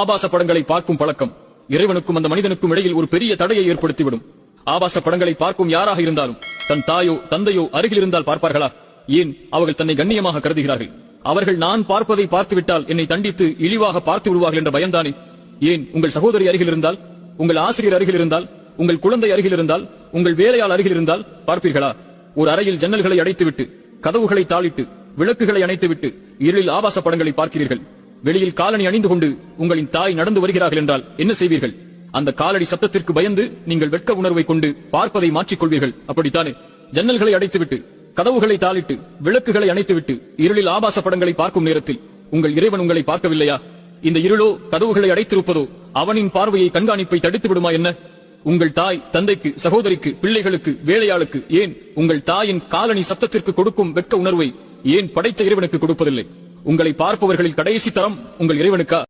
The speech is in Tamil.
ஆபாச படங்களை பார்க்கும் பழக்கம். இறைவனுக்கும் அந்த மனிதனுக்கும் இடையில் ஒரு பெரிய தடையை ஏற்படுத்திவிடும். ஆபாச படங்களை பார்க்கும் யாராக இருந்தாலும் தன் தாயோ தந்தையோ அருகில் இருந்தால் பார்ப்பார்களா? ஏன் அவர்கள் தன்னை கண்ணியமாக கருதுகிறார்கள்? அவர்கள் நான் பார்ப்பதை பார்த்துவிட்டால் என்னை தண்டித்து இழிவாக பார்த்து விடுவார்கள் என்ற பயம்தானே? ஏன் உங்கள் சகோதரி அருகில் இருந்தால் உங்கள் ஆசிரியர் அருகில் இருந்தால் உங்கள் குழந்தை அருகில் இருந்தால் உங்கள் வேலையால் அருகில் இருந்தால் பார்ப்பீர்களா? ஒரு அறையில் ஜன்னல்களை அடைத்துவிட்டு கதவுகளை தாளிட்டு விளக்குகளை அணைத்துவிட்டு இருளில் ஆபாச படங்களை பார்க்கிறீர்கள். வெளியில் காலணி அணிந்து கொண்டு உங்களின் தாய் நடந்து வருகிறார்கள் என்றால் என்ன செய்வீர்கள்? அந்த காலடி சத்தத்திற்கு பயந்து நீங்கள் வெட்க உணர்வை கொண்டு பார்ப்பதை மாற்றிக் கொள்வீர்கள் அப்படித்தானே? ஜன்னல்களை அடைத்துவிட்டு கதவுகளை தாளிட்டு விளக்குகளை அணைத்துவிட்டு இருளில் ஆபாச படங்களை பார்க்கும் நேரத்தில் உங்கள் இறைவன் உங்களை பார்க்கவில்லையா? இந்த இருளோ கதவுகளை அடைத்திருப்பதோ அவனின் பார்வையை கண்காணிப்பை தடுத்து விடுமா என்ன? உங்கள் தாய் தந்தைக்கு சகோதரிக்கு பிள்ளைகளுக்கு வேலையாளுக்கு ஏன் உங்கள் தாயின் காலணி சத்தத்திற்கு கொடுக்கும் வெட்க உணர்வை ஏன் படைத்த இறைவனுக்கு கொடுப்பதில்லை? உங்களை பார்ப்பவர்களில் கடைசி தரம் உங்கள் இறைவனுக்கா?